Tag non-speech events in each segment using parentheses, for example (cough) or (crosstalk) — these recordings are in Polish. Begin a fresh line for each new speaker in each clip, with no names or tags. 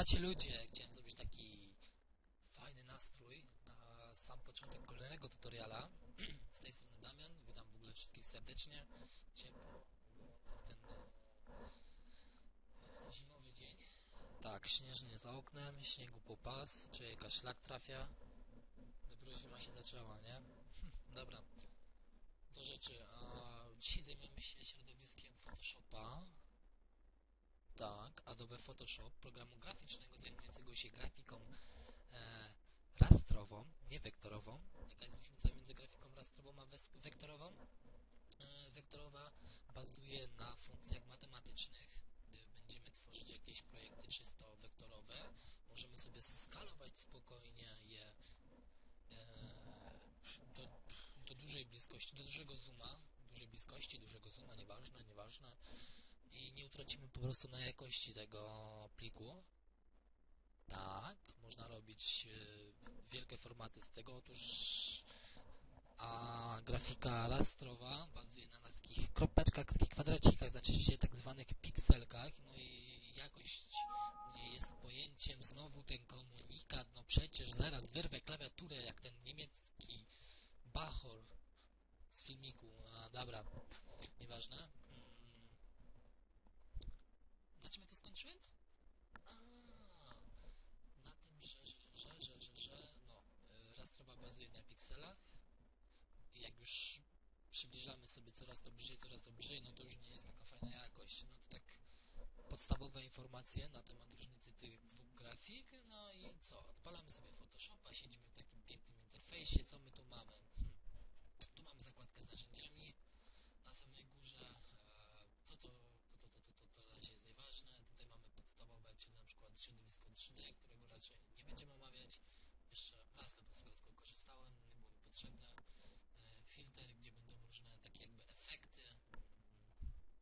Siemacie ludzie, chciałem zrobić taki fajny nastrój na sam początek kolejnego tutoriala. (clears throat) Z tej strony Damian, witam w ogóle wszystkich serdecznie. Ciepło, gorąco w ten e, zimowy dzień. Tak, śnieżnie za oknem, śniegu po pas, człowieka szlak trafia. Dopiero zima się zaczęła, nie? (laughs) Dobra, do rzeczy. A dzisiaj zajmiemy się środowiskiem Photoshopa. Tak, Adobe Photoshop, programu graficznego zajmującego się grafiką e, rastrową, nie wektorową. Jaka jest różnica między grafiką rastrową a wektorową? E, wektorowa bazuje na funkcjach matematycznych. Gdy będziemy tworzyć jakieś projekty czysto wektorowe, możemy sobie skalować spokojnie je e, do, do dużej bliskości, do dużego zooma, dużej bliskości, dużego zooma, nieważne, nieważne i nie utracimy po prostu na jakości tego pliku. Tak, można robić e, wielkie formaty z tego. Otóż a grafika rastrowa bazuje na, takich kropeczkach, takich kwadracikach, znaczy tak zwanych pikselkach. No i jakość jest pojęciem. Znowu ten komunikat, no przecież zaraz wyrwę klawiaturę jak ten niemiecki Bachor z filmiku. A dobra, nieważne. Ja to skończyłem? A, na tym, że, że, że, że, że, że no, y, rastrowa bazuje na pikselach i jak już przybliżamy sobie coraz to bliżej, coraz to bliżej, no to już nie jest taka fajna jakość. No to tak podstawowe informacje na temat różnicy tych dwóch grafik, no i co? Odpalamy sobie Photoshopa, siedzimy w takim pięknym interfejsie, co my tu mamy? Hmm. Tu mamy zakładkę z narzędziami, na samej górze e, to, to, to, to, to, to, to na razie jest nieważne. Tutaj mamy podstawowe, czyli na przykład środowisko 3D, którego raczej nie będziemy omawiać. Jeszcze raz tylko z tego korzystałem, nie było mi potrzebne. E, Filtr, gdzie będą różne takie jakby efekty.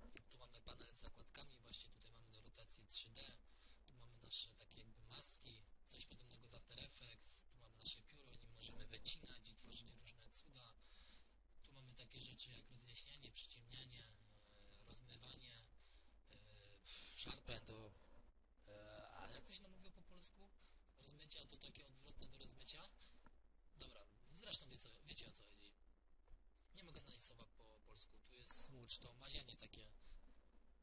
Mm, Tu mamy panel z zakładkami, właśnie tutaj mamy do rotacji 3D. Tu mamy nasze takie jakby maski, coś podobnego z After Effects. Tu mamy nasze pióro, nim możemy wycinać i tworzyć różne cuda. Tu mamy takie rzeczy jak rozjaśnianie, przyciemnianie, e, rozmywanie, e, sharpen to... E, a jak to się namówiło po polsku? Rozmycia to takie odwrotne do rozmycia? Dobra, zresztą wiecie, wiecie o co chodzi. Nie mogę znaleźć słowa po polsku. Tu jest smucz, to mazianie takie.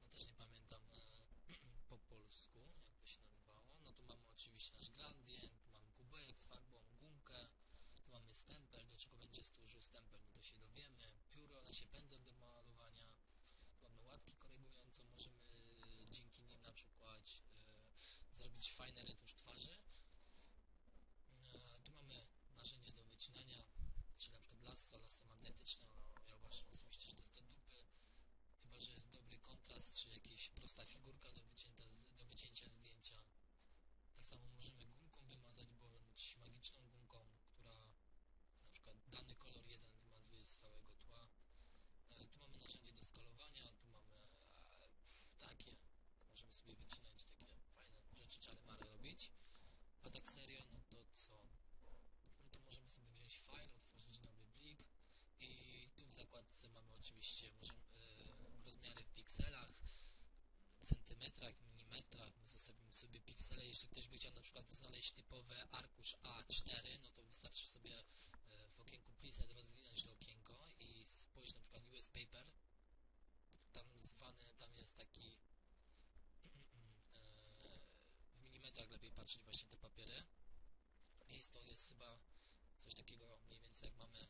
No też nie pamiętam e, (clears throat) po polsku, jak to się nazywało. No tu mamy oczywiście nasz gradient, tu mamy kubek z farbą, gumkę, tu mamy stempel, do czego będzie służył stempel, no to się dowiemy. Pióro, nasie pędzel do malowania, tu mamy łatki korygujące, możemy dzięki nim na przykład e, zrobić fajny retusz twarzy. E, tu mamy narzędzie do wycinania, czyli na przykład lasso, lasso magnetyczne, no ja uważam osobiście, że to jest do dupy, chyba, że jest dobry kontrast, czy jakaś prosta figurka do, wycięta, z- do wycięcia zdjęcia. Tak samo możemy gumką wymazać, bądź magiczną gumką, która na przykład dany kolor jeden wymazuje z całego tła. E, tu mamy narzędzie do skalowania, tu mamy e, takie, możemy sobie wycinać takie fajne rzeczy, czary mary robić. A tak serio, no to co? No to możemy sobie wziąć file, otworzyć nowy plik i tu w zakładce mamy oczywiście możemy, e, rozmiary w pikselach, centymetrach, milimetrach. My zostawimy sobie piksele. Jeśli ktoś by chciał na przykład typowe arkusz A4, no to wystarczy sobie e, w okienku preset rozwinąć to okienko i spojrzeć na przykład US Paper. Tam zwany, tam jest taki e, w milimetrach lepiej patrzeć właśnie te papiery. Jest to jest chyba coś takiego mniej więcej jak mamy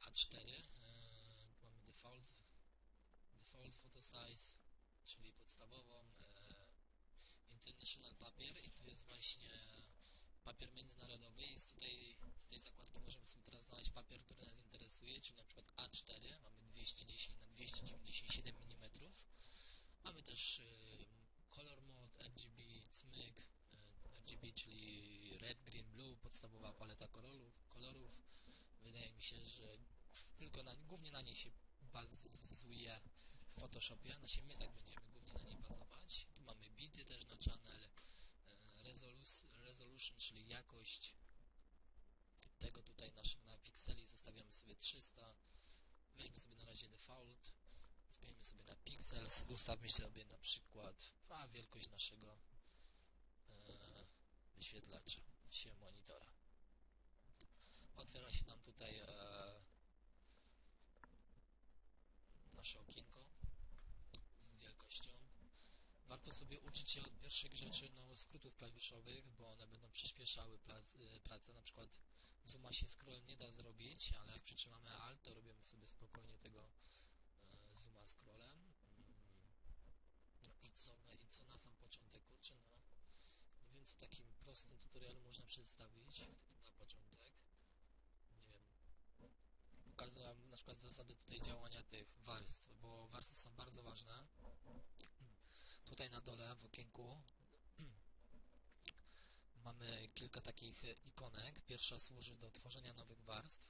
A4. E, mamy default, default photo size, czyli podstawową international papier i tu jest właśnie papier międzynarodowy i z tutaj z tej zakładki możemy sobie teraz znaleźć papier, który nas interesuje, czyli na przykład A4, mamy 210 na 297 mm. Mamy też y, color mode, RGB, cmyk, y, RGB, czyli red, green, blue, podstawowa paleta kolorów. kolorów. Wydaje mi się, że tylko na, głównie na niej się bazuje w Photoshopie. My tak będziemy głównie na niej bazować. Tu mamy bity też na channel, y, resolus, resolution, czyli jakość tego tutaj naszych na pikseli zostawiamy sobie 300 weźmy sobie na razie default zmieńmy sobie na pixels ustawmy sobie na przykład a, wielkość naszego e, wyświetlacza się monitora. Otwiera się nam tutaj e, nasze okienko z wielkością. Warto sobie uczyć się od pierwszych rzeczy no, skrótów klawiszowych, bo one będą przyspieszały y, pracę. Na przykład zooma się scrollem nie da zrobić, ale jak przytrzymamy Alt, to robimy sobie spokojnie tego e, zooma scrollem. No i co, no i co na sam początek, kurczę, no nie wiem co takim prostym tutorialu można przedstawić na początek. Nie wiem. Pokażę wam na przykład zasady tutaj działania tych warstw, bo warstwy są bardzo ważne. Tutaj na w okienku (clears throat) mamy kilka takich ikonek. Pierwsza służy do tworzenia nowych warstw.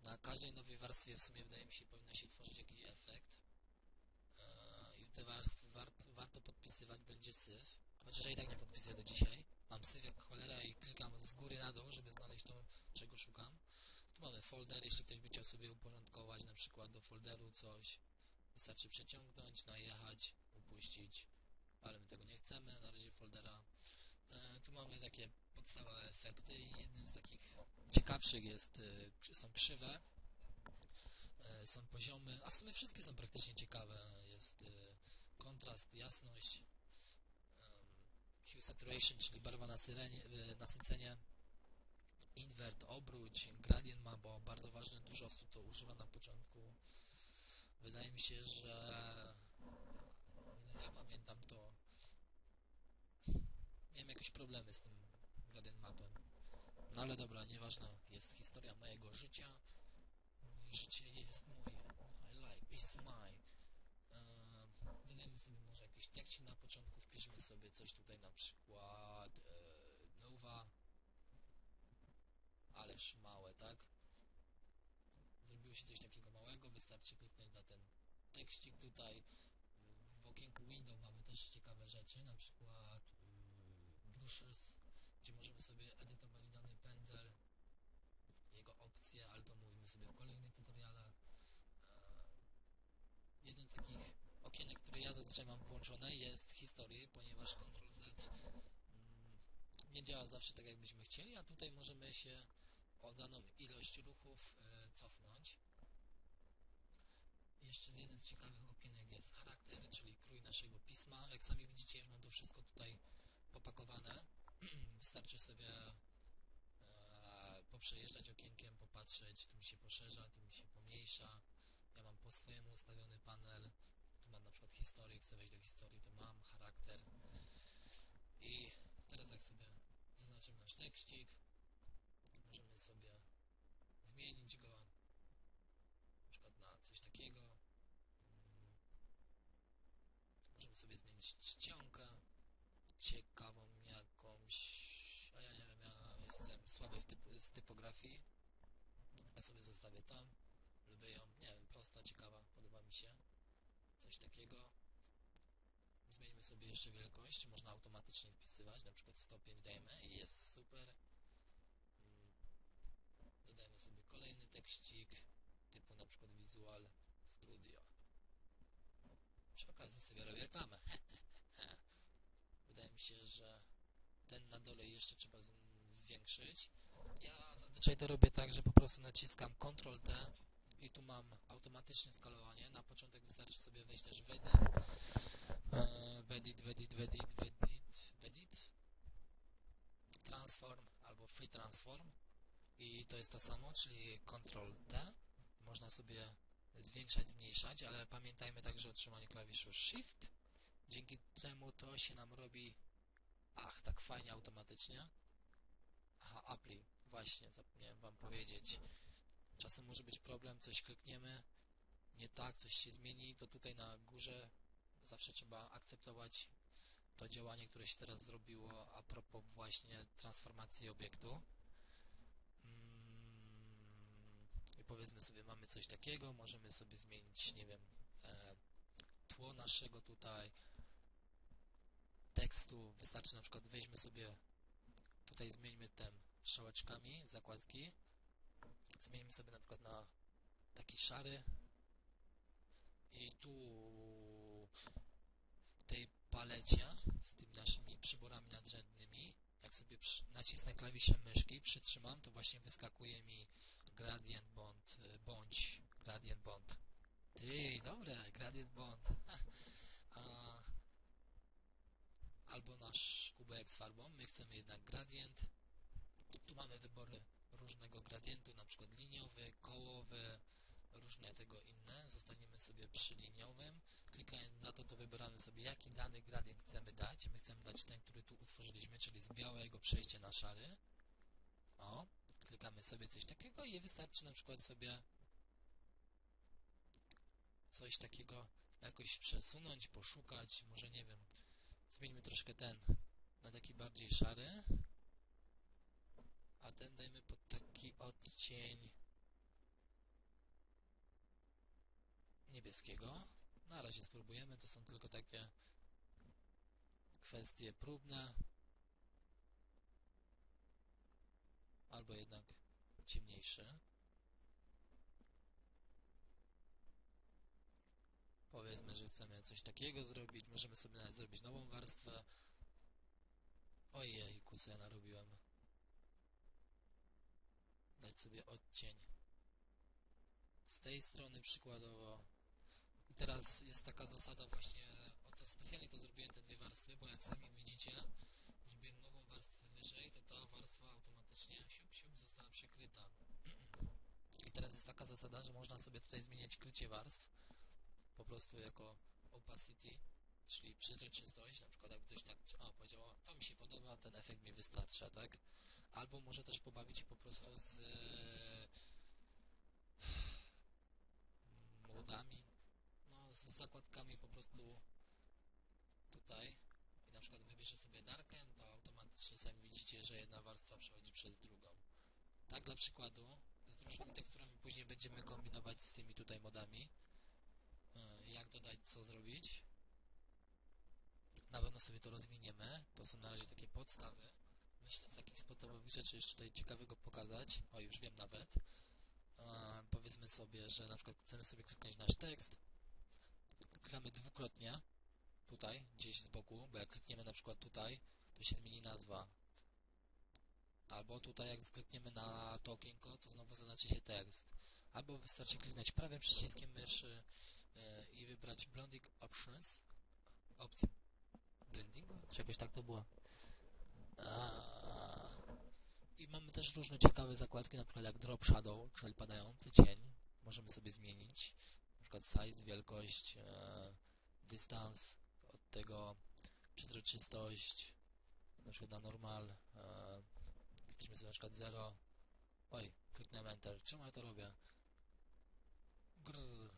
Na każdej nowej warstwie w sumie wydaje mi się powinno się tworzyć jakiś efekt. Eee, I te warstwy wart, warto podpisywać będzie syf. Chociaż ja i tak nie podpisuję do dzisiaj. Mam syf jak cholera i klikam z góry na dół, żeby znaleźć to, czego szukam. Tu mamy folder, jeśli ktoś by chciał sobie uporządkować na przykład do folderu coś. Wystarczy przeciągnąć, najechać, upuścić, ale my tego nie chcemy, na razie foldera. E, tu mamy takie podstawowe efekty i jednym z takich ciekawszych jest, e, są krzywe, e, są poziomy, a w sumie wszystkie są praktycznie ciekawe. Jest e, kontrast, jasność, em, hue saturation, czyli barwa nasylenie, e, nasycenie, invert, obróć, gradient ma, bo bardzo ważne, dużo osób to używa na początku. Wydaje mi się, że ja pamiętam to miałem jakieś problemy z tym gradient mapem. No ale dobra, nieważne, jest historia mojego życia. Życie jest moje. My life is mine. Eee, sobie może jakiś tekstik na początku, wpiszmy sobie coś tutaj na przykład e, Nova. Ależ małe, tak? Zrobiło się coś takiego małego, wystarczy kliknąć na ten tekstik tutaj. W okienku Windows mamy też ciekawe rzeczy, na przykład yy, brushes, gdzie możemy sobie edytować dany pędzel, jego opcje, ale to mówimy sobie w kolejnych tutorialach. Eee, Jednym z takich okienek, które ja zazwyczaj mam włączone jest historii, ponieważ Ctrl-Z mm, nie działa zawsze tak, jakbyśmy chcieli, a tutaj możemy się o daną ilość ruchów e, cofnąć. Jeszcze jednym z ciekawych okienek jest charakter, czyli krój naszego pisma. Jak sami widzicie, już mam to wszystko tutaj popakowane. (clears throat) Wystarczy sobie e, poprzejeżdżać okienkiem, popatrzeć, tu mi się poszerza, tu mi się pomniejsza. Ja mam po swojemu ustawiony panel. Tu mam na przykład historię, chcę wejść do historii, to mam charakter. I teraz jak sobie zaznaczymy nasz tekstik, możemy sobie zmienić go na przykład na coś takiego. Mm. Czcionkę ciekawą jakąś, a ja nie wiem, ja jestem słaby typ, z typografii. Ja sobie zostawię tam. Lubię ją, nie wiem, prosta, ciekawa, podoba mi się. Coś takiego. Zmienimy sobie jeszcze wielkość, można automatycznie wpisywać, na przykład stopień dajemy i jest super. Mm. Dodajmy sobie kolejny tekstik, typu na przykład Visual Studio. Przy okazji sobie robię reklamę. (laughs) Mi się, że ten na dole jeszcze trzeba zwiększyć. Ja zazwyczaj to robię tak, że po prostu naciskam Ctrl T i tu mam automatyczne skalowanie. Na początek wystarczy sobie wejść też w Edit, e, w Edit, w Edit, w Edit, w Edit, w Edit, Transform albo Free Transform i to jest to samo, czyli Ctrl T. Można sobie zwiększać, zmniejszać, ale pamiętajmy także o trzymaniu klawiszu Shift. Dzięki temu to się nam robi ach, tak fajnie automatycznie. Aha, Apply. Właśnie, zapomniałem wam powiedzieć. Czasem może być problem, coś klikniemy, nie tak, coś się zmieni, to tutaj na górze zawsze trzeba akceptować to działanie, które się teraz zrobiło a propos właśnie transformacji obiektu. Mm, I powiedzmy sobie, mamy coś takiego, możemy sobie zmienić, nie wiem, e, tło naszego tutaj tekstu. Wystarczy na przykład weźmy sobie tutaj zmieńmy tem strzałeczkami zakładki. Zmienimy sobie na przykład na taki szary i tu w tej palecie z tymi naszymi przyborami nadrzędnymi jak sobie nacisnę klawisze myszki, przytrzymam, to właśnie wyskakuje mi gradient bond, y, bądź gradient bond. Ty, dobre, gradient bond. (laughs) A, albo nasz kubek z farbą, my chcemy jednak gradient. Tu mamy wybory różnego gradientu, na przykład liniowy, kołowy, różne tego inne. Zostaniemy sobie przy liniowym. Klikając na to, to wybieramy sobie, jaki dany gradient chcemy dać. My chcemy dać ten, który tu utworzyliśmy, czyli z białego przejście na szary. O, klikamy sobie coś takiego i wystarczy na przykład sobie coś takiego jakoś przesunąć, poszukać, może nie wiem, zmieńmy troszkę ten na taki bardziej szary, a ten dajmy pod taki odcień niebieskiego. Na razie spróbujemy, to są tylko takie kwestie próbne. Albo jednak ciemniejszy. Powiedzmy, że chcemy coś takiego zrobić. Możemy sobie nawet zrobić nową warstwę. Ojej, co ja narobiłem. Dać sobie odcień z tej strony przykładowo. I teraz jest taka zasada właśnie, oto specjalnie to zrobiłem te dwie warstwy, bo jak sami widzicie, zrobiłem nową warstwę wyżej, to ta warstwa automatycznie siup, siup została przykryta. (clears throat) I teraz jest taka zasada, że można sobie tutaj zmieniać krycie warstw, po prostu jako opacity, czyli przezroczystość, na przykład jak ktoś tak powiedział, to mi się podoba, ten efekt mi wystarcza, tak? Albo może też pobawić się po prostu z modami, no z zakładkami po prostu tutaj i na przykład wybierze sobie darken, to automatycznie sami widzicie, że jedna warstwa przechodzi przez drugą. Tak dla przykładu, z różnymi teksturami później będziemy kombinować z tymi tutaj modami, jak dodać, co zrobić. Na pewno sobie to rozwiniemy, to są na razie takie podstawy. Myślę z takich spotowych rzeczy jeszcze tutaj ciekawego pokazać, o już wiem nawet powiedzmy sobie, że na przykład chcemy sobie kliknąć nasz tekst, klikamy dwukrotnie tutaj, gdzieś z boku, bo jak klikniemy na przykład tutaj, to się zmieni nazwa. Albo tutaj jak klikniemy na to okienko, to znowu zaznaczy się tekst. Albo wystarczy kliknąć prawym przyciskiem myszy i wybrać Blending Options, opcję blendingu, czegoś tak to było. I mamy też różne ciekawe zakładki, na przykład jak Drop Shadow, czyli padający cień. Możemy sobie zmienić na przykład size, wielkość, e, dystans od tego, przezroczystość, na przykład na normal. E, weźmy sobie na przykład 0. Oj, kliknę Enter. Czemu ja to robię? Grrr.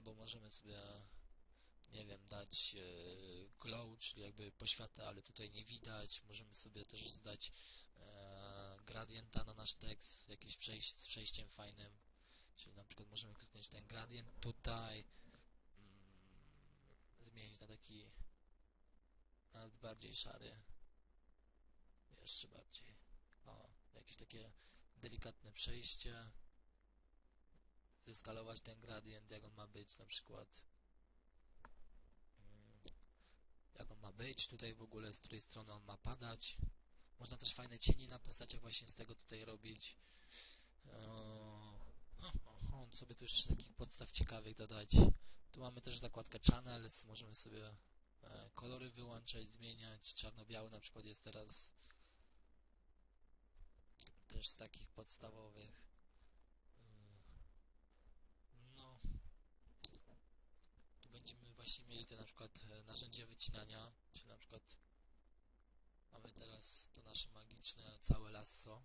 Albo możemy sobie nie wiem, dać e, glow, czyli jakby poświatę, ale tutaj nie widać. Możemy sobie też zdać e, gradienta na nasz tekst, jakieś przejść, z przejściem fajnym. Czyli na przykład możemy kliknąć ten gradient tutaj, mm, zmienić na taki nawet bardziej szary. Jeszcze bardziej. O, jakieś takie delikatne przejście. Zeskalować ten gradient, jak on ma być na przykład jak on ma być tutaj w ogóle, z której strony on ma padać. Można też fajne cienie na postaciach właśnie z tego tutaj robić. On sobie tu jeszcze takich podstaw ciekawych dodać. Tu mamy też zakładkę Channels, możemy sobie e, kolory wyłączać, zmieniać. Czarno-biały na przykład jest teraz też z takich podstawowych. Właśnie mieli te na przykład e, narzędzie wycinania, czyli na przykład mamy teraz to nasze magiczne całe lasso.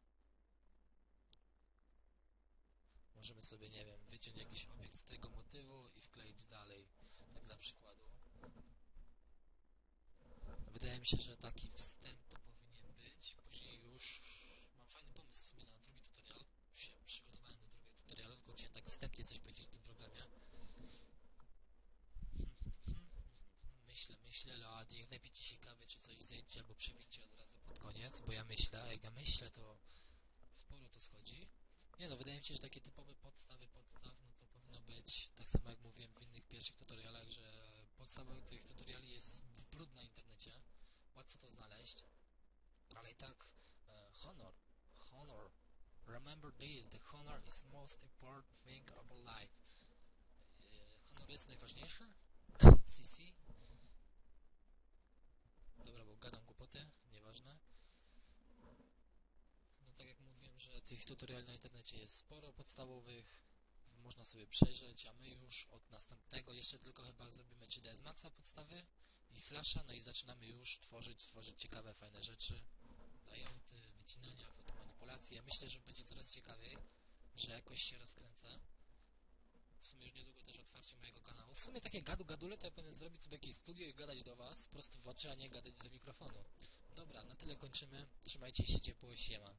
Możemy sobie, nie wiem, wyciąć jakiś obiekt z tego motywu i wkleić dalej, tak dla przykładu. Wydaje mi się, że taki wstęp to powinien być. Później już mam fajny pomysł sobie na drugi tutorial. Już się przygotowałem do drugiego tutorialu, tylko chciałem tak wstępnie coś powiedzieć w tym programie. Myślę, Load, jak napicie się kawy czy coś zejdźcie albo przewincie od razu pod koniec, bo ja myślę, jak ja myślę, to sporo to schodzi. Nie no, wydaje mi się, że takie typowe podstawy podstaw, no to powinno być, tak samo jak mówiłem w innych pierwszych tutorialach, że podstawowych tych tutoriali jest brud na internecie. Łatwo to znaleźć. Ale i tak e, honor, honor. Remember this, the honor is most important thing about life. E, honor jest najważniejszy? (laughs) CC? Dobra, bo gadam głupoty, nieważne. No tak jak mówiłem, że tych tutoriali na internecie jest sporo podstawowych, można sobie przejrzeć, a my już od następnego jeszcze tylko chyba zrobimy 3ds Maxa podstawy i Flasha, no i zaczynamy już tworzyć, tworzyć ciekawe, fajne rzeczy, layout, wycinania, fotomanipulacje. Myślę, że będzie coraz ciekawiej, że jakoś się rozkręcę. W sumie już niedługo też otwarcie mojego kanału. W sumie takie gadu-gadule to ja powinien zrobić sobie jakieś studio i gadać do was prosto w oczy, a nie gadać do mikrofonu. Dobra, na tyle kończymy. Trzymajcie się ciepło, siema.